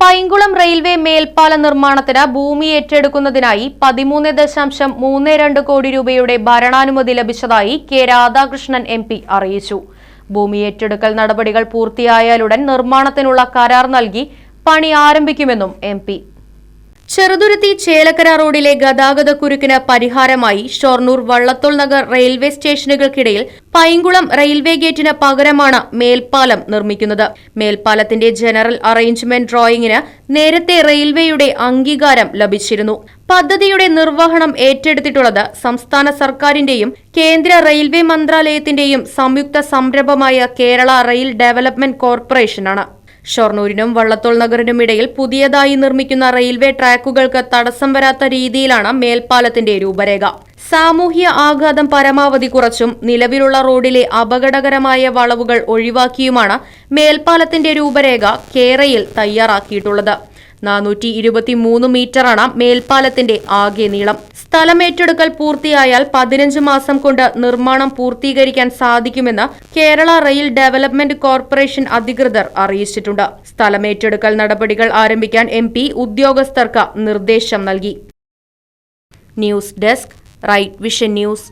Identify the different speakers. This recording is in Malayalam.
Speaker 1: Painkulam railway മേൽപ്പാല നിർമ്മാണത്തിന് ഭൂമി ഏറ്റെടുക്കുന്നതിനായി പതിമൂന്ന് ദശാംശം മൂന്ന് രണ്ട് കോടി രൂപയുടെ ഭരണാനുമതി ലഭിച്ചതായി കെ രാധാകൃഷ്ണൻ എം പി അറിയിച്ചു. ഭൂമി ഏറ്റെടുക്കൽ നടപടികൾ പൂർത്തിയായാലുടൻ നിർമ്മാണത്തിനുള്ള കരാർ നൽകി പണി ആരംഭിക്കുമെന്നും എം ചെറുതുരുത്തി ചേലക്കര റോഡിലെ ഗതാഗത കുരുക്കിന് പരിഹാരമായി ഷൊർണൂർ വള്ളത്തോൾ നഗർ റെയിൽവേ സ്റ്റേഷനുകൾക്കിടയിൽ പൈങ്കുളം റെയിൽവേ ഗേറ്റിന് പകരമാണ് മേൽപ്പാലം നിർമ്മിക്കുന്നത്. മേൽപ്പാലത്തിന്റെ ജനറൽ അറേഞ്ച്മെന്റ് ഡ്രോയിങ്ങിന് നേരത്തെ റെയിൽവേയുടെ അംഗീകാരം ലഭിച്ചിരുന്നു. പദ്ധതിയുടെ നിർവഹണം ഏറ്റെടുത്തിട്ടുള്ളത് സംസ്ഥാന സർക്കാരിന്റെയും കേന്ദ്ര റെയിൽവേ മന്ത്രാലയത്തിന്റെയും സംയുക്ത സംരംഭമായ കേരള റെയിൽ ഡെവലപ്മെന്റ് കോർപ്പറേഷനാണ്. ഷൊർണൂരിനും വള്ളത്തോൾ നഗറിനും ഇടയിൽ പുതിയതായി നിർമ്മിക്കുന്ന റെയിൽവേ ട്രാക്കുകൾക്ക് തടസ്സം വരാത്ത രീതിയിലാണ് മേൽപ്പാലത്തിന്റെ രൂപരേഖ. സാമൂഹ്യ ആഘാതം പരമാവധി കുറച്ചും നിലവിലുള്ള റോഡിലെ അപകടകരമായ വളവുകൾ ഒഴിവാക്കിയുമാണ് മേൽപ്പാലത്തിന്റെ രൂപരേഖ കേരയിൽ തയ്യാറാക്കിയിട്ടുള്ളത്. നാനൂറ്റി ഇരുപത്തിമൂന്ന് മീറ്ററാണ് മേൽപ്പാലത്തിന്റെ ആകെ നീളം. സ്ഥലമേറ്റെടുക്കൽ പൂർത്തിയായാൽ പതിനഞ്ച് മാസം കൊണ്ട് നിർമ്മാണം പൂർത്തീകരിക്കാൻ സാധിക്കുമെന്ന് കേരള റെയിൽ ഡെവലപ്മെന്റ് കോർപ്പറേഷൻ അധികൃതർ അറിയിച്ചിട്ടുണ്ട്. സ്ഥലമേറ്റെടുക്കൽ നടപടികൾ ആരംഭിക്കാൻ എം ഉദ്യോഗസ്ഥർക്ക് നിർദ്ദേശം നൽകി. News desk right vision news.